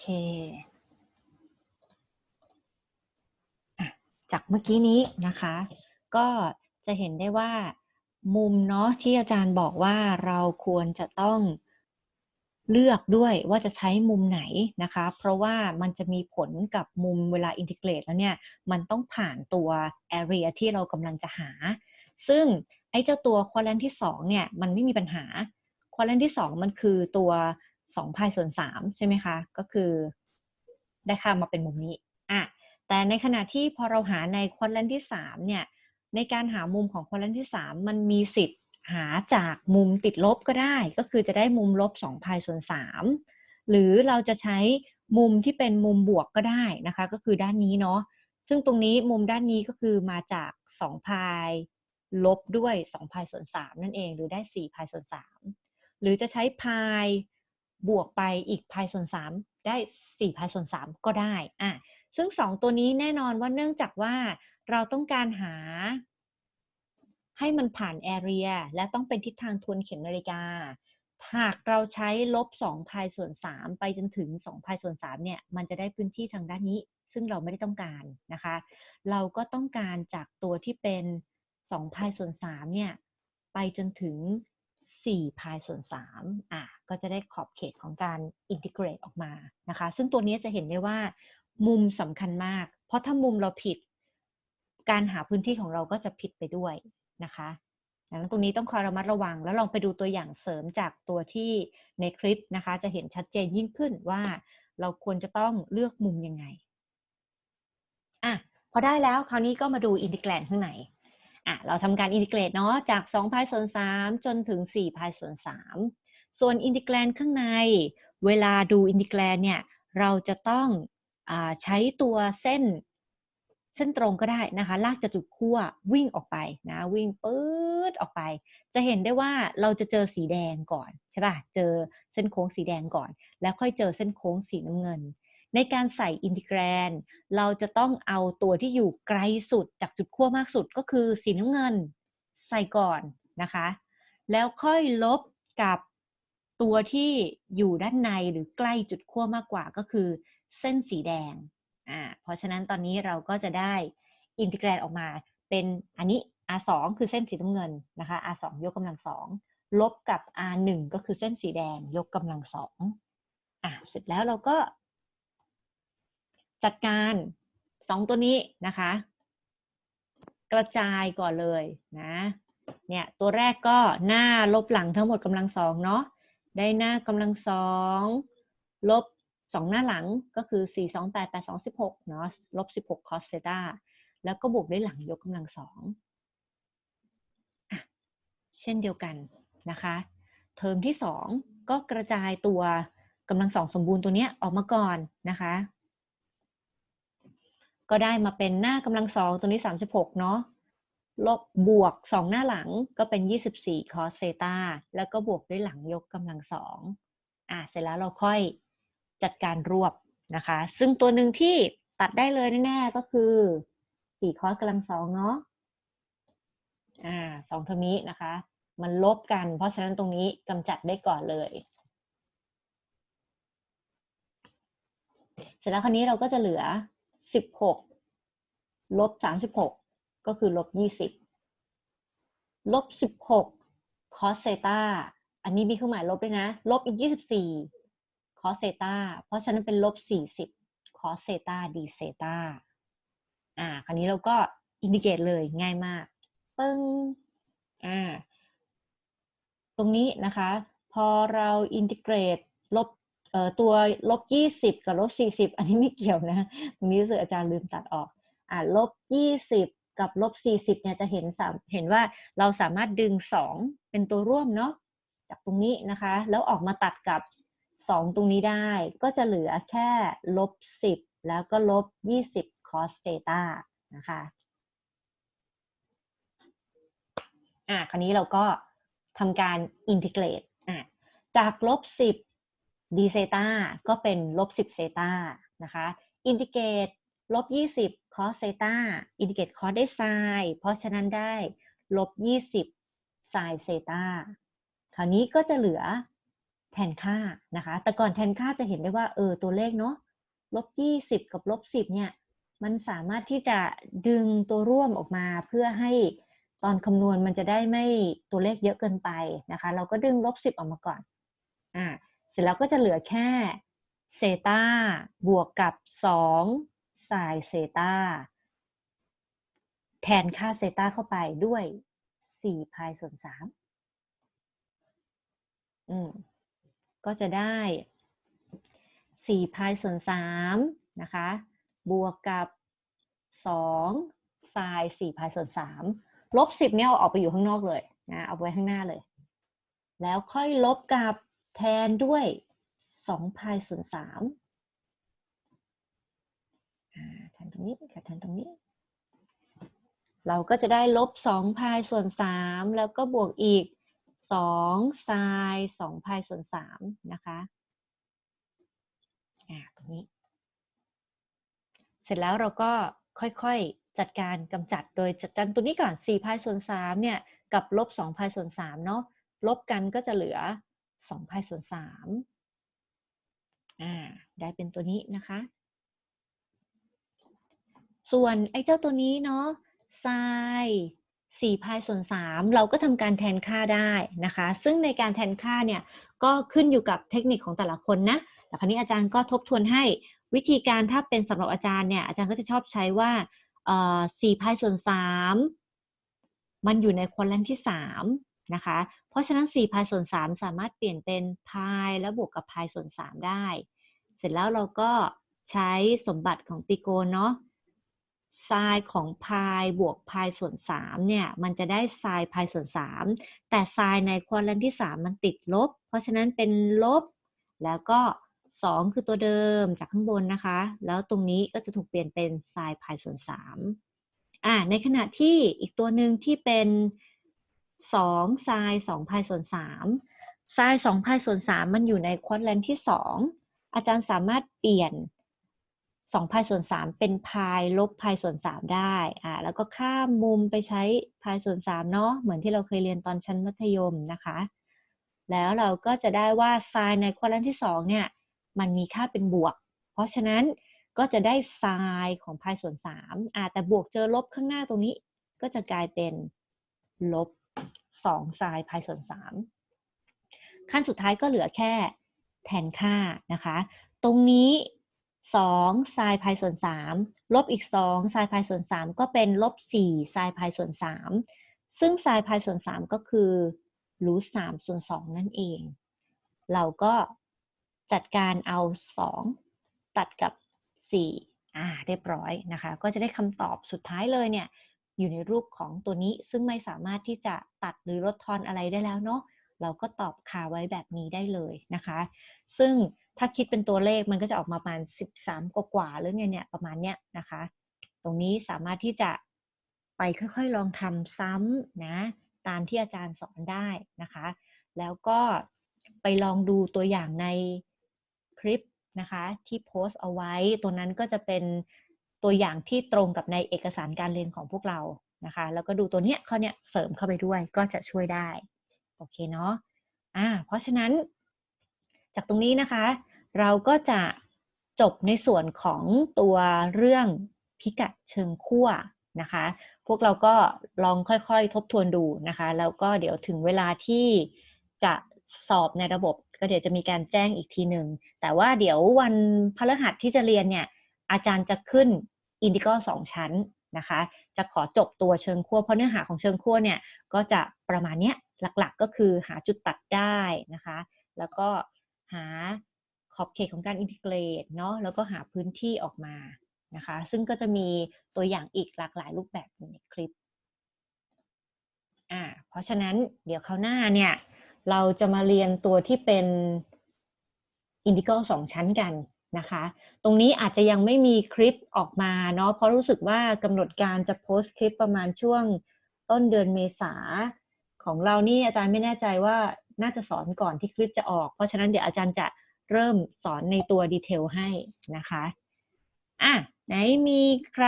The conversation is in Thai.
เคจากเมื่อกี้นี้นะคะ ก็จะเห็นได้ว่ามุมเนาะที่อาจารย์บอกว่าเราควรจะต้องเลือกด้วยว่าจะใช้มุมไหนนะคะ เพราะว่ามันจะมีผลกับมุมเวลาอินทิเกรตแล้วเนี่ย มันต้องผ่านตัว area ที่เรากำลังจะหา ซึ่งไอ้เจ้าตัวควอลันที่2เนี่ย มันไม่มีปัญหาควอลันที่ 2 มันคือตัว 2พายส่วน3ใช่ไหมคะ ก็คือได้ค่ามาเป็นมุมนี้อะแต่ในขณะที่พอเราหาในควอลันที่3เนี่ยในการหามุมของควอลันที่ 3 มันมีสิทธิ์หาจากมุมติดลบก็ได้ ก็คือจะได้มุมลบ2พายส่วน3หรือเราจะใช้มุมที่เป็นมุมบวกก็ได้นะคะ ก็คือด้านนี้เนาะซึ่งตรงนี้มุมด้านนี้ก็คือมาจาก2พายลบด้วย2พายส่วน3นั่นเอง หรือได้4พายส่วน3หรือจะใช้พาย บวกไปอีกพายส่วน 3 ได้4พายส่วน 3 ก็ได้อะซึ่ง 2 ตัวนี้แน่นอนว่าเนื่องจากว่าเราต้องการหา ให้มันผ่านแอเรียและต้องเป็นทิศทางทวนเข็มนาฬิกา หากเราใช้ลบ2พายส่วน 3 ไปจนถึง2พายส่วน3เนี่ย มันจะได้พื้นที่ทางด้านนี้ ซึ่งเราไม่ได้ต้องการนะคะ เราก็ต้องการจากตัวที่เป็น2พายส่วน3เนี่ย ไปจนถึง 4 พายส่วน3อะก็จะได้ขอบเขตของการอินทิเกรตออกมานะคะ ซึ่งตัวนี้จะเห็นได้ว่ามุมสำคัญมาก เพราะถ้ามุมเราผิด การหาพื้นที่ของเราก็จะผิดไปด้วยนะคะดังนั้นตรงนี้ต้องคอยระมัดระวัง แล้วลองไปดูตัวอย่างเสริมจากตัวที่ในคลิปนะคะ จะเห็นชัดเจนยิ่งขึ้นว่าเราควรจะต้องเลือกมุมยังไงอะพอได้แล้วคราวนี้ก็มาดูอินทิแกรนข้างใน อะเราทำการอินทิเกรตเนาะจาก2พายส่วน3จนถึง4พายส่วน3ส่วนอินทิแกรนข้างใน เวลาดูอินทิแกรนเนี่ยเราจะต้องอใช้ตัวเส้นเส้นตรงก็ได้นะคะ ลากจากจุดขั้ววิ่งออกไปนะวิ่งปื๊ดออกไป จะเห็นได้ว่าเราจะเจอสีแดงก่อนใช่ป่ะเจอเส้นโค้งสีแดงก่อน แล้วค่อยเจอเส้นโค้งสีน้ำเงิน ในการใส่อินทิแกรน เราจะต้องเอาตัวที่อยู่ไกลสุดจากจุดขั้วมากสุดก็คือสีน้ำเงินใส่ก่อนนะคะ แล้วค่อยลบกับตัวที่อยู่ด้านในหรือใกล้จุดขั้วมากกว่าก็คือเส้นสีแดงอ่าเพราะฉะนั้นตอนนี้เราก็จะได้อินทิแกรนออกมาเป็นอันนี้ R2 คือเส้นสีน้ำเงินนะคะ R2 ยกกำลังสองลบกับ R1 ก็คือเส้นสีแดงยกกำลังสองอะเสร็จแล้วเราก็ จัดการสองตัวนี้นะคะ กระจายก่อนเลยนะเนี่ยตัวแรกก็หน้าลบหลังทั้งหมดกำลังสองเนาะได้หน้ากำลังสองลบสองหน้าหลังก็คือสี่สองแปดแปดสองสิบหกเนาะลบสิบหกคอสเซตาแล้วก็บวกด้วยหลังยกกำลังสองอเช่นเดียวกันนะคะ เทอมที่สองก็กระจายตัวกำลังสองสมบูรณ์ตัวนี้ออกมาก่อนนะคะ ก็ได้มาเป็นหน้ากำลังสองตัวนี้สามสิบหกเนาะลบบวกสองหน้าหลังก็เป็นยี่สิบสี่คอสเซตาแล้วก็บวกด้วยหลังยกกำลังสองอะเสร็จแล้วเราค่อยจัดการรวบนะคะ ซึ่งตัวหนึ่งที่ตัดได้เลยแน่ๆก็คือสี่คอสกำลังสองเนาะอ่าสองเทอมนี้นะคะ มันลบกัน เพราะฉะนั้นตรงนี้กำจัดได้ก่อนเลยเสร็จแล้วคราวนี้เราก็จะเหลือ สิบหกลบสามสิบหกก็คือลบยี่สิบลบสิบหกคอสเซตาอันนี้มีเครื่องหมายลบด้วยนะ ลบอีกยี่สิบสี่คอสเซตาเพราะฉะนั้นเป็นลบสี่สิบคอสเซตาดีเซตาอ่า คราวนี้เราก็อินดิเกตเลยง่ายมาก ปึ้ง อ่า ตรงนี้นะคะ พอเราอินทิเกรตลบ ตัวลบยี่สิบกับลบสี่สิบอันนี้ไม่เกี่ยวนะตรงนี้รู้สึกอาจารย์ลืมตัดออกอ่าลบยี่สิบกับลบสี่สิบเนี่ยจะเห็นสามเห็นว่าเราสามารถดึงสองเป็นตัวร่วมเนาะจากตรงนี้นะคะ แล้วออกมาตัดกับสองตรงนี้ได้ ก็จะเหลือแค่ลบสิบแล้วก็ลบยี่สิบคอสเซตานะคะอะคราวนี้เราก็ทำการอินทิเกรตอะจากลบสิบ ดีเซตาก็เป็นลบสิบเซตานะคะอินทิเกรตลบยี่สิบคอสเซตาอินทิเกรตคอสได้ไซน์เพราะฉะนั้นได้ลบยี่สิบไซน์เซตาคราวนี้ก็จะเหลือแทนค่านะคะ แต่ก่อนแทนค่าจะเห็นได้ว่า เออ ตัวเลขเนาะลบยี่สิบกับลบสิบเนี่ย มันสามารถที่จะดึงตัวร่วมออกมาเพื่อให้ตอนคำนวณมันจะได้ไม่ตัวเลขเยอะเกินไปนะคะ เราก็ดึงลบสิบออกมาก่อน อ่า ร็จแล้วก็จะเหลือแค่เซตาบวกกับสองไซเซตาแทนค่าเซตาเข้าไปด้วยสี่พายส่วนสามอืมก็จะได้สี่พายส่วนสามนะคะ บวกกับสองไซน์สี่พายส่วนสามลบสิบเนี่ยเอาออกไปอยู่ข้างนอกเลยนะ เอาไว้ข้างหน้าเลย แล้วค่อยลบกับ แทนด้วยสองพายส่วนสามแทนตรงนี้กับแทนตรงนี้ เราก็จะได้ลบสองพายส่วนสามแล้วก็บวกอีกสองไซน์สองพายส่วนสามนะคะอ่าตรงนี้ เสร็จแล้วเราก็ค่อยๆจัดการกำจัดโดยจัดการตัวนี้ก่อน4พายส่วน3เนี่ยกับลบ2พายส่วน3เนาะลบกันก็จะเหลือ 2พายส่วน3อ่าได้เป็นตัวนี้นะคะ ส่วนไอ้เจ้าตัวนี้เนาะไซ4พายส่วน3เราก็ทำการแทนค่าได้นะคะ ซึ่งในการแทนค่าเนี่ยก็ขึ้นอยู่กับเทคนิคของแต่ละคนนะ แต่คราวนี้อาจารย์ก็ทบทวนให้วิธีการถ้าเป็นสำหรับอาจารย์เนี่ยอาจารย์ก็จะชอบใช้ว่าสี่พายส่วนสามมันอยู่ในควอลันที่สาม นะคะ เพราะฉะนั้น4พายส่วน3สามารถเปลี่ยนเป็นพายแล้วบวกกับพายส่วน3ได้ เสร็จแล้วเราก็ใช้สมบัติของตรีโกเนาะไซน์ของพายบวกพายส่วน3เนี่ยมันจะได้ไซน์พายส่วน 3 แต่ไซน์ในควอลันที่ 3 มันติดลบ เพราะฉะนั้นเป็นลบ แล้วก็ 2 คือตัวเดิมจากข้างบนนะคะ แล้วตรงนี้ก็จะถูกเปลี่ยนเป็นไซน์พายส่วน3อ่าในขณะที่อีกตัวหนึ่งที่เป็น 2ไซน์2พายส่วน3ไซน์2พายส่วน3มันอยู่ในควอดแลนที่2 อาจารย์สามารถเปลี่ยน2พายส่วน3เป็นพายลบพายส่วน3ได้อ่าแล้วก็ข้ามมุมไปใช้พายส่วน3เนาะเหมือนที่เราเคยเรียนตอนชั้นมัธยมนะคะ แล้วเราก็จะได้ว่าไซน์ในควอดแลนที่2เนี่ยมันมีค่าเป็นบวก เพราะฉะนั้นก็จะได้ไซน์ของพายส่วน3อ่าแต่บวกเจอลบข้างหน้าตรงนี้ก็จะกลายเป็นลบ 2ไซน์พายส่วน 3 ขั้นสุดท้ายก็เหลือแค่แทนค่านะคะ ตรงนี้2ไซน์พายส่วน 3 ลบอีก2ไซน์พายส่วน 3 ก็เป็นลบ4ไซน์พายส่วน 3 ซึ่งไซน์พายส่วน 3 ก็คือรูท3ส่วน 2 นั่นเอง เราก็จัดการเอา 2 ตัดกับ 4 อ่า เรียบร้อยนะคะ ก็จะได้คำตอบสุดท้ายเลยเนี่ย อยู่ในรูปของตัวนี้ซึ่งไม่สามารถที่จะตัดหรือลดทอนอะไรได้แล้วเนาะเราก็ตอบคาไว้แบบนี้ได้เลยนะคะ ซึ่งถ้าคิดเป็นตัวเลขมันก็จะออกมาประมาณ 13 กว่าๆหรือไงเนี่ยประมาณเนี้ยนะคะ ตรงนี้สามารถที่จะไปค่อยๆลองทำซ้ำนะตามที่อาจารย์สอนได้นะคะ แล้วก็ไปลองดูตัวอย่างในคลิปนะคะที่โพสต์เอาไว้ ตัวนั้นก็จะเป็น ตัวอย่างที่ตรงกับในเอกสารการเรียนของพวกเรานะคะ แล้วก็ดูตัวเนี้ยข้อเนี้ยเสริมเข้าไปด้วยก็จะช่วยได้ โอเคเนาะอ่าเพราะฉะนั้น จากตรงนี้นะคะ เราก็จะจบในส่วนของตัวเรื่องพิกัดเชิงขั้วนะคะ พวกเราก็ลองค่อยๆ ทบทวนดูนะคะ แล้วก็เดี๋ยวถึงเวลาที่จะสอบในระบบ ก็เดี๋ยวจะมีการแจ้งอีกทีหนึ่งแต่ว่าเดี๋ยววันพฤหัสที่จะเรียนเนี่ย อาจารย์จะขึ้นอินดิโก้สองชั้นนะคะ จะขอจบตัวเชิงขั้วเพราะเนื้อหาของเชิงขั้วเนี่ยก็จะประมาณนี้หลักๆก็คือหาจุดตัดได้นะคะ แล้วก็หาขอบเขตของการอินทิเกรตเนาะแล้วก็หาพื้นที่ออกมานะคะ ซึ่งก็จะมีตัวอย่างอีกหลากหลายรูปแบบในคลิปอ่าเพราะฉะนั้นเดี๋ยวคราวหน้าเนี่ย เราจะมาเรียนตัวที่เป็นอินดิโก้สองชั้นกัน นะคะ ตรงนี้อาจจะยังไม่มีคลิปออกมาเนาะเพราะรู้สึกว่ากำหนดการจะโพสต์คลิปประมาณช่วงต้นเดือนเมษาของเรานี่อาจารย์ไม่แน่ใจว่าน่าจะสอนก่อนที่คลิปจะออก เพราะฉะนั้นเดี๋ยวอาจารย์จะเริ่มสอนในตัวดีเทลให้นะคะอะไหนมีใคร